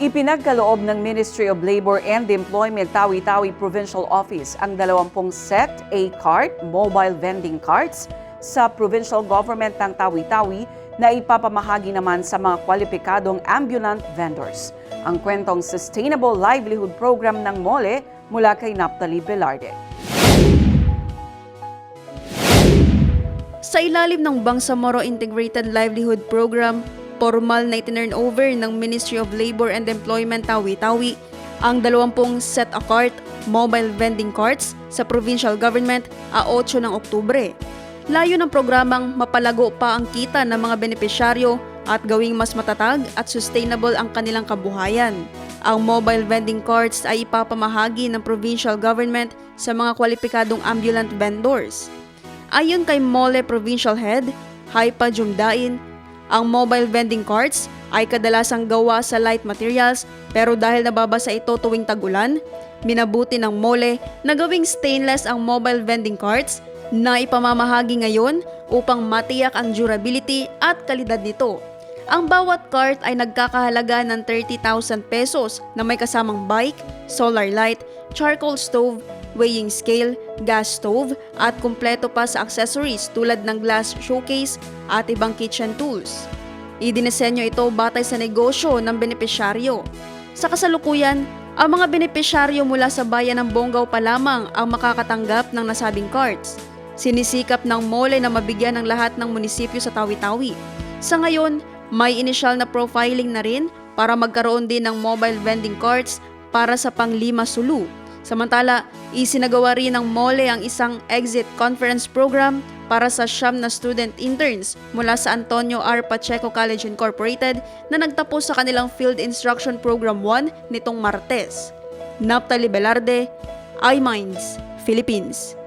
Ipinagkaloob ng Ministry of Labor and Employment Tawi-Tawi Provincial Office ang 20 set A-cart mobile vending carts sa provincial government ng Tawi-Tawi na ipapamahagi naman sa mga kwalipikadong ambulant vendors. Ang kwentong Sustainable Livelihood Program ng MOLE mula kay Naptali Velarde. Sa ilalim ng Bangsamoro Integrated Livelihood Program, formal na itinurn over ng Ministry of Labor and Employment Tawi-Tawi ang 20 set-a-cart mobile vending carts sa provincial government a 8 ng Oktubre. Layo ng programang mapalago pa ang kita ng mga benepisyaryo at gawing mas matatag at sustainable ang kanilang kabuhayan. Ang mobile vending carts ay ipapamahagi ng provincial government sa mga kwalipikadong ambulant vendors. Ayon kay Mole Provincial Head, Haipa Jumdain, ang mobile vending carts ay kadalasang gawa sa light materials pero dahil nababasa ito tuwing tag-ulan, minabuti ng Mole na gawing stainless ang mobile vending carts na ipamamahagi ngayon upang matiyak ang durability at kalidad nito. Ang bawat cart ay nagkakahalaga ng 30,000 pesos na may kasamang bike, solar light, charcoal stove, weighing scale, gas stove at kumpleto pa sa accessories tulad ng glass showcase at ibang kitchen tools. Idinisenyo ito batay sa negosyo ng benepisyaryo. Sa kasalukuyan, ang mga benepisyaryo mula sa bayan ng Bonggao pa lamang ang makakatanggap ng nasabing cards. Sinisikap ng mole na mabigyan ng lahat ng munisipyo sa Tawi-Tawi. Sa ngayon, may initial na profiling na rin para magkaroon din ng mobile vending carts para sa panglima sulu. Samantala, isinagawa rin ng mole ang isang exit conference program para sa siyam na student interns mula sa Antonio R. Pacheco College Incorporated na nagtapos sa kanilang Field Instruction Program 1 nitong Martes. Naptali Velarde, iMinds, Philippines.